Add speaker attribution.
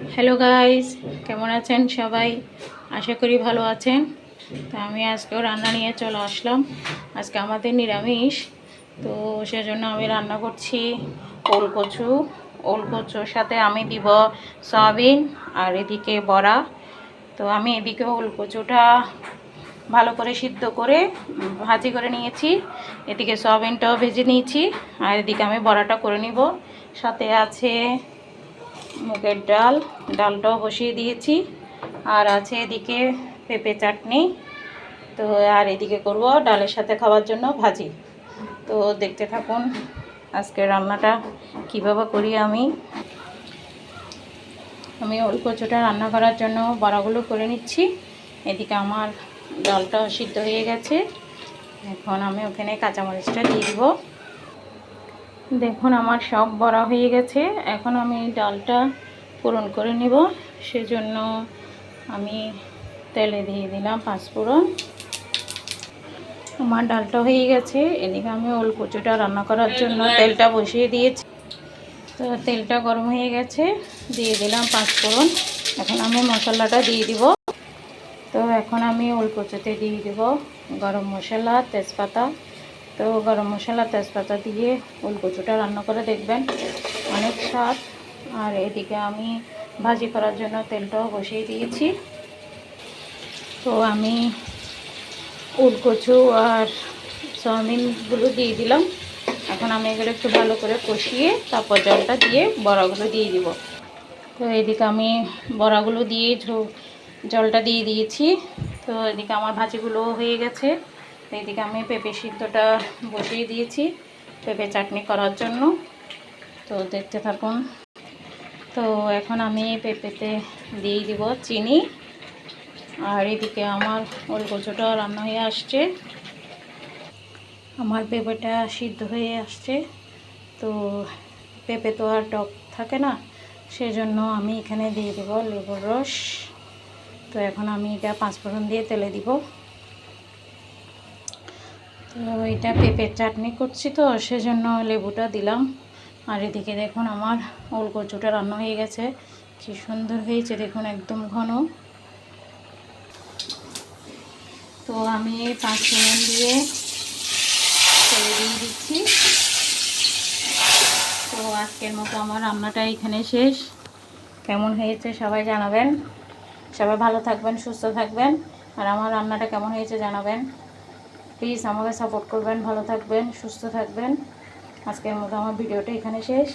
Speaker 1: Hello guys কেমন আছেন সবাই? আশা করি ভালো আছেন। তো আমি আজকেও রান্না নিয়ে চলে আসলাম। আজকে আমাদের নিরামিষ। তো সেজন্য আমি রান্না করছি ওল কচু ওল কচুর সাথে আমি দিব সয়াবিন আর এদিকে বড়া। তো আমি এদিকে ওল কচুটা ভালো করে সিদ্ধ করে ভাজি করে নিয়েছি। এদিকে সয়াবিনটাও ভেজে নিয়েছি। আর এদিকে আমি বড়াটা করে নিব। সাথে আছে মুগের ডাল, ডালটাও বসিয়ে দিয়েছি। আর আছে এদিকে পেঁপে চাটনি। তো আর এদিকে করব ডালের সাথে খাওয়ার জন্য ভাজি। তো দেখতে থাকুন আজকে রান্নাটা কীভাবে করি আমি। আমি ওল কচুটা রান্না করার জন্য বড়াগুলো করে নিচ্ছি। এদিকে আমার ডালটাও সিদ্ধ হয়ে গেছে। এখন আমি ওখানে কাঁচামরিচটা দিয়ে দিব। দেখুন, আমার সব বড়া হয়ে গেছে। এখন আমি ডালটা পূরণ করে নিব। সেজন্য আমি তেলে দিয়ে দিলাম পাঁচফোড়ন। আমার ডালটা হয়ে গেছে। এদিকে আমি ওল কচুটা রান্না করার জন্য তেলটা বসিয়ে দিয়েছি। তো তেলটা গরম হয়ে গেছে। দিয়ে দিলাম পাঁচফোড়ন। এখন আমি মশলাটা দিয়ে দিব। তো এখন আমি ওল কচুতে দিয়ে দিব গরম মশলা, তেজপাতা। তো গরম মশলা, তেজপাতা দিয়ে ওল কচুটা রান্না করে দেখবেন। অনেক স্বাদ। আর এদিকে আমি ভাজি করার জন্য তেলটাও বসিয়ে দিয়েছি। তো আমি ওল কচু আর চাউমিনগুলো দিয়ে দিলাম। এখন আমি এগুলো একটু ভালো করে কষিয়ে তারপর জলটা দিয়ে বড়াগুলো দিয়ে দিব। তো এদিকে আমি বড়াগুলো দিয়ে জলটা দিয়ে দিয়েছি। তো এদিকে আমার ভাজিগুলো হয়ে গেছে। তো এদিকে আমি পেঁপে সিদ্ধটা বসিয়ে দিয়েছি পেঁপে চাটনি করার জন্য। তো দেখতে থাকুন। তো এখন আমি পেঁপেতে দিয়ে দিব চিনি। আর এদিকে আমার ওল কচুটা রান্না হয়ে আসছে। আমার পেঁপেটা সিদ্ধ হয়ে আসছে। তো পেঁপে তো আর টক থাকে না, সেজন্য আমি এখানে দিয়ে দেবো লেবুর রস। তো এখন আমি এটা পাঁচফোড়ন দিয়ে তেলে দিব। তো এটা পেঁপের চাটনি করছি তো, সেজন্য লেবুটা দিলাম। আর এদিকে দেখুন আমার ওল কচুটা রান্না হয়ে গেছে। কি সুন্দর হয়েছে, দেখুন একদম ঘন। তো আমি পাঁচ ফোড়ন দিয়ে তেলে দিয়ে দিচ্ছি। তো আজকের মতো আমার রান্নাটা এখানে শেষ। কেমন হয়েছে সবাই জানাবেন। সবাই ভালো থাকবেন, সুস্থ থাকবেন। আর আমার রান্নাটা কেমন হয়েছে জানাবেন। প্লিজ আমাকে সাপোর্ট করবেন ভালো থাকবেন সুস্থ থাকবেন। আজকের মতো আমার ভিডিওটা এখানে শেষ।